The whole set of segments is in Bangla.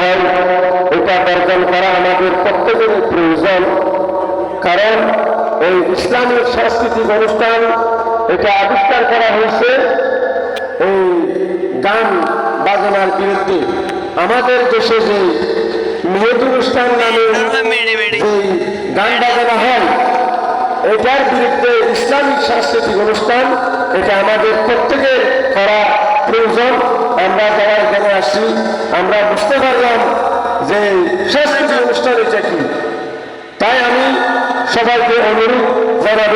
হয় এটা বর্জন করা আমাদের প্রত্যেকের প্রয়োজন। কারণ এই ইসলামিক সাংস্কৃতিক অনুষ্ঠান এটা আবিষ্কার করা হয়েছে এই গান বাজনার বিরুদ্ধে। আমাদের দেশে যে মেহেদ অনুষ্ঠান নামে গান বাজানো হয়, এটার বিরুদ্ধে ইসলামিক সাংস্কৃতিক অনুষ্ঠান এটা আমাদের প্রত্যেকের করা প্রয়োজন। আমরা যারা এখানে আসি আমরা বুঝতে পারলাম যে সাংস্কৃতিক অনুষ্ঠান এটা কি। তাই আমি সবাইকে অনুরোধ জানাব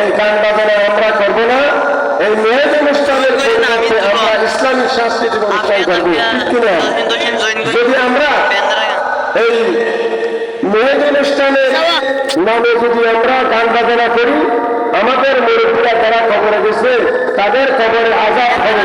এই গান বাজানো আমরা করব না এই মেয়েদ অনুষ্ঠানের পরিবর্তে আমরা ইসলামিক সাংস্কৃতিক অনুষ্ঠান করব। কিনা যদি আমরা এই মেহেদ অনুষ্ঠানে নামে যদি আমরা গান বাজনা করি আমাদের মুরব্বীরা যারা কবরে গেছে তাদের কবরে আজাদ হবে।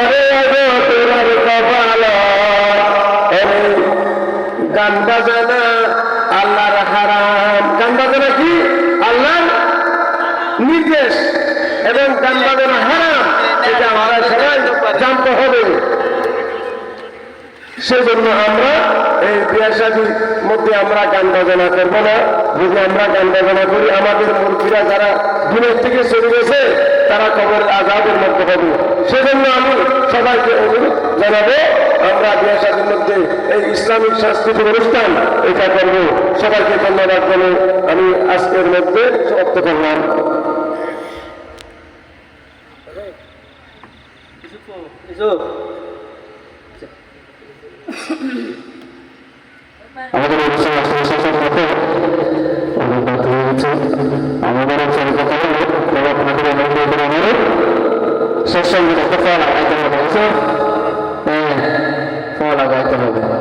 গান বাজানা, আল্লাহর হারাম। গান বাজানা কি? আল্লাহর নির্দেশ এবং গান বাজানো হারাম, এটা আমরা সবাই জানতে হবে। সেজন্য আমরা এই বিয়ে মধ্যে আমরা গান বাজনা করব না। যদি আমরা গান বাজনা করি, আমাদের মূর্তিরা যারা দূরের থেকে চলে গেছে, তারা কবর আজাদের মধ্যে হবে। সেজন্য আমি সবাইকে অনুরোধ জানাব আমরা বিয়ে শাদির মধ্যে এই ইসলামিক সাংস্কৃতিক অনুষ্ঠান এটা করব। সবাইকে ধন্যবাদ বলে আমি আজকের মধ্যে সমাপ্ত করলাম। আমাদের আমাদের কথা আগামী হয়েছে la